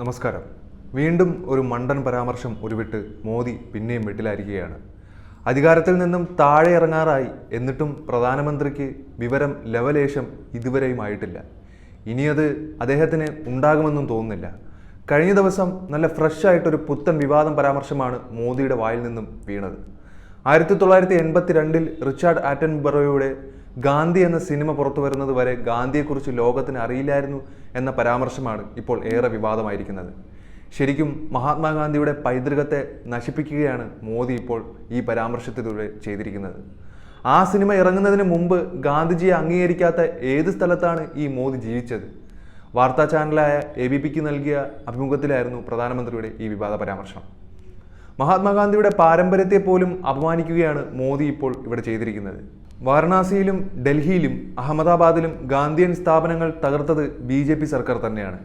നമസ്കാരം. വീണ്ടും ഒരു മണ്ടൻ പരാമർശം ഉരുവിട്ട് മോദി പിന്നെയും വെട്ടിലായിരിക്കുകയാണ്. അധികാരത്തിൽ നിന്നും താഴെ ഇറങ്ങാറായി എന്നിട്ടും പ്രധാനമന്ത്രിക്ക് വിവരം ലവലേശം ഇതുവരെയും ആയിട്ടില്ല. ഇനിയത് അദ്ദേഹത്തിന് ഉണ്ടാകുമെന്നും തോന്നുന്നില്ല. കഴിഞ്ഞ ദിവസം നല്ല ഫ്രഷ് ആയിട്ടൊരു പുത്തൻ വിവാദം പരാമർശമാണ് മോദിയുടെ വായിൽ നിന്നും വീണത്. ആയിരത്തി തൊള്ളായിരത്തി എൺപത്തി രണ്ടിൽ റിച്ചാർഡ് ആറ്റൻബറോയുടെ ഗാന്ധി എന്ന സിനിമ പുറത്തു വരുന്നത് വരെ ഗാന്ധിയെക്കുറിച്ച് ലോകത്തിന് അറിയില്ലായിരുന്നു എന്ന പരാമർശമാണ് ഇപ്പോൾ ഏറെ വിവാദമായിരിക്കുന്നത്. ശരിക്കും മഹാത്മാഗാന്ധിയുടെ പൈതൃകത്തെ നശിപ്പിക്കുകയാണ് മോദി ഇപ്പോൾ ഈ പരാമർശത്തിലൂടെ ചെയ്തിരിക്കുന്നത്. ആ സിനിമ ഇറങ്ങുന്നതിന് മുമ്പ് ഗാന്ധിജിയെ അംഗീകരിക്കാത്ത ഏത് സ്ഥലത്താണ് ഈ മോദി ജീവിച്ചത്? വാർത്താ ചാനലായ എ ബി പിക്ക് നൽകിയ അഭിമുഖത്തിലായിരുന്നു പ്രധാനമന്ത്രിയുടെ ഈ വിവാദ പരാമർശം. മഹാത്മാഗാന്ധിയുടെ പാരമ്പര്യത്തെ പോലും അപമാനിക്കുകയാണ് മോദി ഇപ്പോൾ ഇവിടെ ചെയ്തിരിക്കുന്നത്. വാരണാസിയിലും ഡൽഹിയിലും അഹമ്മദാബാദിലും ഗാന്ധിയൻ സ്ഥാപനങ്ങൾ തകർത്തത് ബി ജെ പി സർക്കാർ തന്നെയാണ്.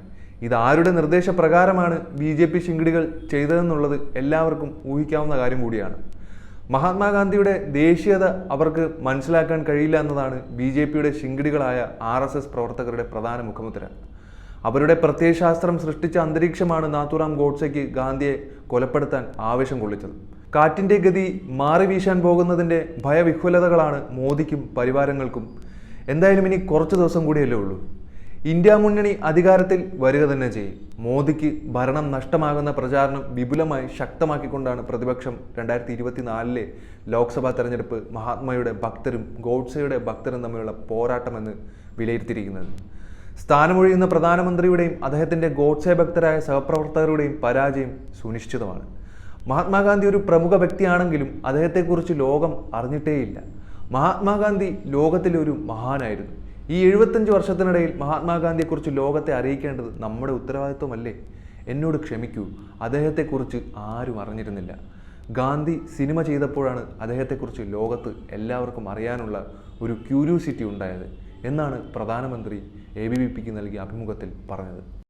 ഇത് ആരുടെ നിർദ്ദേശപ്രകാരമാണ് ബി ജെ പി ശിങ്കിടികൾ ചെയ്തതെന്നുള്ളത് എല്ലാവർക്കും ഊഹിക്കാവുന്ന കാര്യം കൂടിയാണ്. മഹാത്മാഗാന്ധിയുടെ ദേശീയത അവർക്ക് മനസ്സിലാക്കാൻ കഴിയില്ല എന്നതാണ് ബി ജെ പിയുടെ ശിങ്കിടികളായ ആർ എസ് എസ് പ്രവർത്തകരുടെ പ്രധാന മുഖമുദ്ര. അവരുടെ പ്രത്യയശാസ്ത്രം സൃഷ്ടിച്ച അന്തരീക്ഷമാണ് നാത്തുറാം ഗോഡ്സെക്ക് ഗാന്ധിയെ കൊലപ്പെടുത്താൻ ആവേശം കൊള്ളിച്ചത്. കാറ്റിന്റെ ഗതി മാറി വീശാൻ പോകുന്നതിന്റെ ഭയവിഹ്വലതകളാണ് മോദിക്കും പരിവാരങ്ങൾക്കും. എന്തായാലും ഇനി കുറച്ച് ദിവസം കൂടിയല്ലേ ഉള്ളൂ. ഇന്ത്യ മുന്നണി അധികാരത്തിൽ വരിക തന്നെ ചെയ്യും. മോദിക്ക് ഭരണം നഷ്ടമാകുന്ന പ്രചാരണം വിപുലമായി ശക്തമാക്കിക്കൊണ്ടാണ് പ്രതിപക്ഷം രണ്ടായിരത്തി ഇരുപത്തിനാലിലെ ലോക്സഭാ തെരഞ്ഞെടുപ്പ് മഹാത്മയുടെ ഭക്തരും ഗോഡ്സെയുടെ ഭക്തരും തമ്മിലുള്ള പോരാട്ടമെന്ന് വിലയിരുത്തിയിരിക്കുന്നത്. സ്ഥാനമൊഴിയുന്ന പ്രധാനമന്ത്രിയുടെയും അദ്ദേഹത്തിന്റെ ഗോഡ്സെ ഭക്തരായ സഹപ്രവർത്തകരുടെയും പരാജയം സുനിശ്ചിതമാണ്. മഹാത്മാഗാന്ധി ഒരു പ്രമുഖ വ്യക്തിയാണെങ്കിലും അദ്ദേഹത്തെക്കുറിച്ച് ലോകം അറിഞ്ഞിട്ടേയില്ല. മഹാത്മാഗാന്ധി ലോകത്തിലെ ഒരു മഹാനായിരുന്നു. ഈ എഴുപത്തഞ്ച് വർഷത്തിനിടയിൽ മഹാത്മാഗാന്ധിയെക്കുറിച്ച് ലോകത്തെ അറിയിക്കേണ്ടത് നമ്മുടെ ഉത്തരവാദിത്വമല്ലേ? എന്നോട് ക്ഷമിക്കൂ. അദ്ദേഹത്തെക്കുറിച്ച് ആരും അറിഞ്ഞിരുന്നില്ല. ഗാന്ധി സിനിമ ചെയ്തപ്പോഴാണ് അദ്ദേഹത്തെക്കുറിച്ച് ലോകത്ത് എല്ലാവർക്കും അറിയാനുള്ള ഒരു ക്യൂരിയോസിറ്റി ഉണ്ടായത് എന്നാണ് പ്രധാനമന്ത്രി എ ബി വി പിക്ക് നൽകിയ അഭിമുഖത്തിൽ പറഞ്ഞത്.